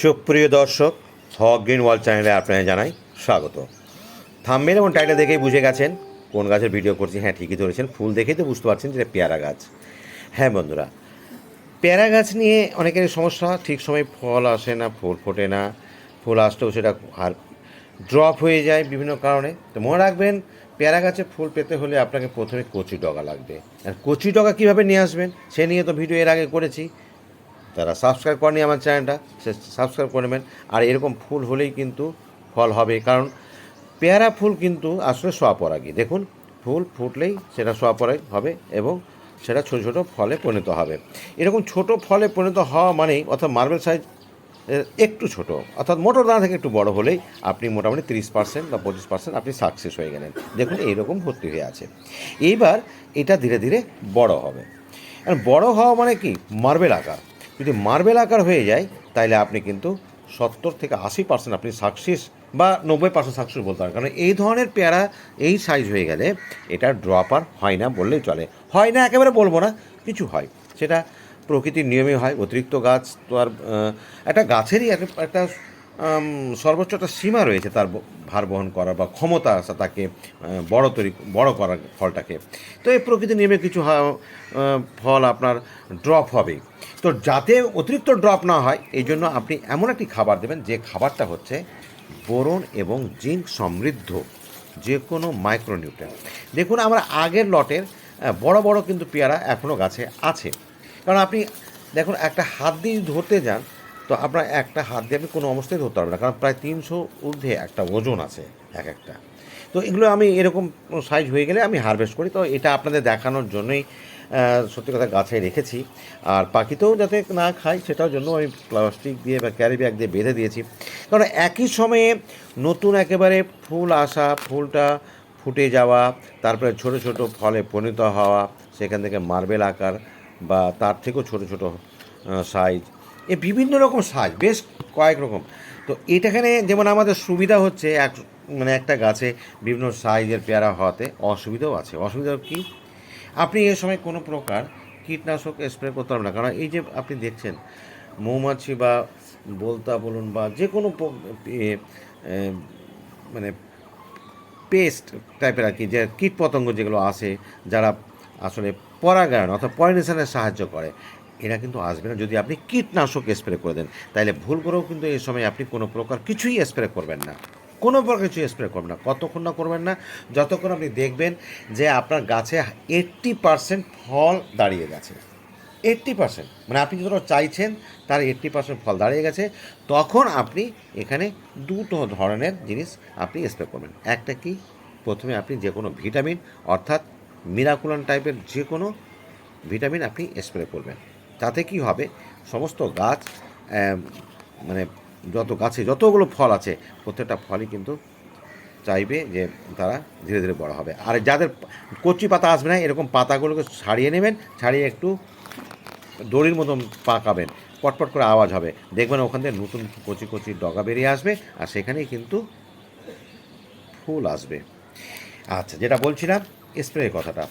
সুপ্রিয় দর্শক, হক green world চ্যানেলে আপনাদের জানাই স্বাগত। থাম্বেল এবং টাইটেল দেখেই বুঝে গেছেন কোন গাছের ভিডিও করছি। হ্যাঁ ঠিকই ধরেছেন। ফুল দেখেই তো বুঝতে পারছেন যে এটা পেয়ারা গাছ। হ্যাঁ বন্ধুরা, পেয়ারা গাছ নিয়ে অনেকের সমস্যা। ঠিক সময় ফল আসে না, ফুল ফোটে না। ফুল আসলেও সেটা আর ড্রপ হয়ে যায় বিভিন্ন কারণে। তো মনে রাখবেন, পেয়ারা গাছে ফুল পেতে হলে আপনাকে প্রথমে কচি ডগা লাগবে। আর কচি ডগা কীভাবে নিয়ে আসবেন, সে নিয়ে তো ভিডিও এর আগে করেছি। তারা সাবস্ক্রাইব করেনি আমার চ্যানেলটা সে সাবস্ক্রাইব করে নেবেন। আর এরকম ফুল হলেই কিন্তু ফল হবে, কারণ পেয়ারা ফুল কিন্তু আসলে সোয়াপরাগী দেখুন, ফুল ফুটলেই সেটা সোয়াপরাগ হবে এবং সেটা ছোটো ছোটো ফলে পরিণত হবে। এরকম ছোট ফলে পরিণত হওয়া মানেই, অর্থাৎ মার্বেল সাইজ একটু ছোট, অর্থাৎ মোটর দানা থেকে একটু বড় হলেই আপনি মোটামুটি তিরিশ পার্সেন্ট বা পঁচিশ পার্সেন্ট আপনি সাকসেস হয়ে গেলেন। দেখুন, এইরকম ভর্তি হয়ে আছে। এইবার এটা ধীরে ধীরে বড় হবে। বড় হওয়া মানে কি? মার্বেল আকার। যদি মার্বেল আকার হয়ে যায় তাহলে আপনি কিন্তু সত্তর থেকে আশি পার্সেন্ট আপনি সাকসেস বা নব্বই পার্সেন্ট সাকসেস বলতে পারেন। কারণ এই ধরনের পেয়ারা এই সাইজ হয়ে গেলে এটা ড্রপার হয় না বললেই চলে। হয় না, একেবারে বলব না, কিছু হয়। সেটা প্রকৃতির নিয়মে হয়, অতিরিক্ত গাছ তো আর একটা গাছেরই একটা সর্বোচ্চ একটা সীমা রয়েছে তার ভার বহন করার বা ক্ষমতা আছে তাকে বড় তৈরি, বড় করার ফলটাকে। তো এই প্রকৃতি নিয়মে কিছু ফল আপনার ড্রপ হবে। তো যাতে অতিরিক্ত ড্রপ না হয়, এই জন্য আপনি এমন একটি খাবার দেবেন, যে খাবারটা হচ্ছে বোরন এবং জিঙ্ক সমৃদ্ধ যে কোনো মাইক্রোনিউট্রেন দেখুন, আমরা আগের লটের বড় বড় কিন্তু পেয়ারা এখনও গাছে আছে। কারণ আপনি, দেখুন, একটা হাত দিয়ে ধরতে যান তো আপনার একটা হাত দিয়ে আপনি কোনো অবস্থায় ধরতে পারবেন না, কারণ প্রায় তিনশো ঊর্ধ্বে একটা ওজন আছে এক একটা। তো এগুলো আমি এরকম সাইজ হয়ে গেলে আমি হারভেস্ট করি। তো এটা আপনাদের দেখানোর জন্যই সত্যি কথা গাছে রেখেছি। আর পাখিতেও যাতে না খায় সেটার জন্য আমি প্লাস্টিক দিয়ে বা ক্যারি ব্যাগ দিয়ে বেঁধে দিয়েছি। কারণ একই সময়ে নতুন একেবারে ফুল আসা, ফুলটা ফুটে যাওয়া, তারপরে ছোট ছোট ফলে পরিণত হওয়া, সেখান থেকে মার্বেল আকার বা তার থেকেও ছোট ছোট সাইজ এ বিভিন্ন রকম সাইজ বেশ কয়েক রকম। তো এটাখানে যেমন আমাদের সুবিধা হচ্ছে, এক মানে একটা গাছে বিভিন্ন সাইজের পেয়ারা হওয়াতে অসুবিধাও আছে। অসুবিধা কি? আপনি এ সময় কোনো প্রকার কীটনাশক স্প্রে করতে পারবেন না। কারণ এই যে আপনি দেখছেন, মৌমাছি বা বলতা বলুন বা যে কোনো মানে পেস্ট টাইপের আর কি, যে কীট পতঙ্গ যেগুলো আসে, যারা আসলে পরাগায়ন অর্থাৎ পলিনেশনের সাহায্য করে এরা কিন্তু আসবে না। যদি আপনি কীটনাশক স্প্রে করে দেন তাহলে ভুল করেও কিন্তু এই সময় আপনি কোনো প্রকার কিছুই স্প্রে করবেন না। কোনো প্রকার কিছু স্প্রে করবেন না, কতক্ষণ না করবেন না, যতক্ষণ আপনি দেখবেন যে আপনার গাছে এইট্টি পার্সেন্ট ফল দাঁড়িয়ে গেছে। এইট্টি পার্সেন্ট মানে আপনি যতটা চাইছেন তার এইট্টি পার্সেন্ট ফল দাঁড়িয়ে গেছে, তখন আপনি এখানে দুটো ধরনের জিনিস আপনি স্প্রে করবেন। একটা কি? প্রথমে আপনি যে কোনো ভিটামিন অর্থাৎ মিরাকুলান টাইপের যে কোনো ভিটামিন আপনি স্প্রে করবেন। তাতে কি হবে? সমস্ত গাছ মানে যত গাছে যতগুলো ফল আছে, প্রত্যেকটা ফলই কিন্তু চাইবে যে তারা ধীরে ধীরে বড় হবে। আর যাদের কচি পাতা আসবে না, এরকম পাতাগুলোকে ছাড়িয়ে নেবেন, ছাড়িয়ে একটু দড়ির মতন পাকাবেন। পটপট করে আওয়াজ হবে। দেখবেন ওখান থেকে নতুন কচি কচি ডগা বেরিয়ে আসবে আর সেখানেই কিন্তু ফুল আসবে। আচ্ছা যেটা বলছিলাম, স্প্রে কথাটা।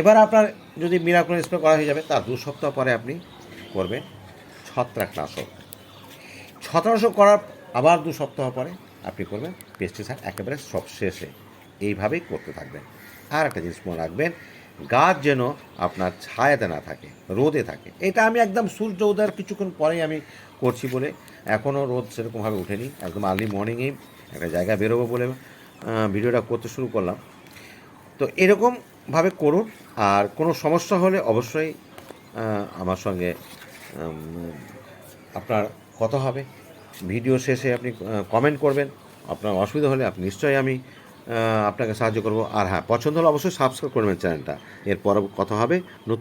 এবার আপনার যদি মিরাকুল স্প্রে করা হয়ে যাবে, তার দু সপ্তাহ পরে আপনি করবেন ছত্রাকনাশক। ছত্রাকনাশক করার আবার দু সপ্তাহ পরে আপনি করবেন পেস্টিসাইড একেবারে সব শেষে। এইভাবেই করতে থাকবেন। আর একটা জিনিস মনে রাখবেন, গাছ যেন আপনার ছায়াতে না থাকে, রোদে থাকে। এটা আমি একদম সূর্য উদয়ের কিছুক্ষণ পরেই আমি করছি বলে এখনও রোদ সেরকমভাবে উঠেনি একদম আর্লি মর্নিংয়েই একটা জায়গায় বেরোবো বলে ভিডিওটা করতে শুরু করলাম। তো এরকমভাবে করুন। আর কোনো সমস্যা হলে অবশ্যই আমার সঙ্গে আপনার কথা হবে। ভিডিও শেষে আপনি কমেন্ট করবেন। আপনার অসুবিধা হলে আপনি নিশ্চয়ই আমি আপনাকে সাহায্য করব। আর হ্যাঁ পছন্দ হলে অবশ্যই সাবস্ক্রাইব করবেন চ্যানেলটা। এরপর কথা হবে। নতুন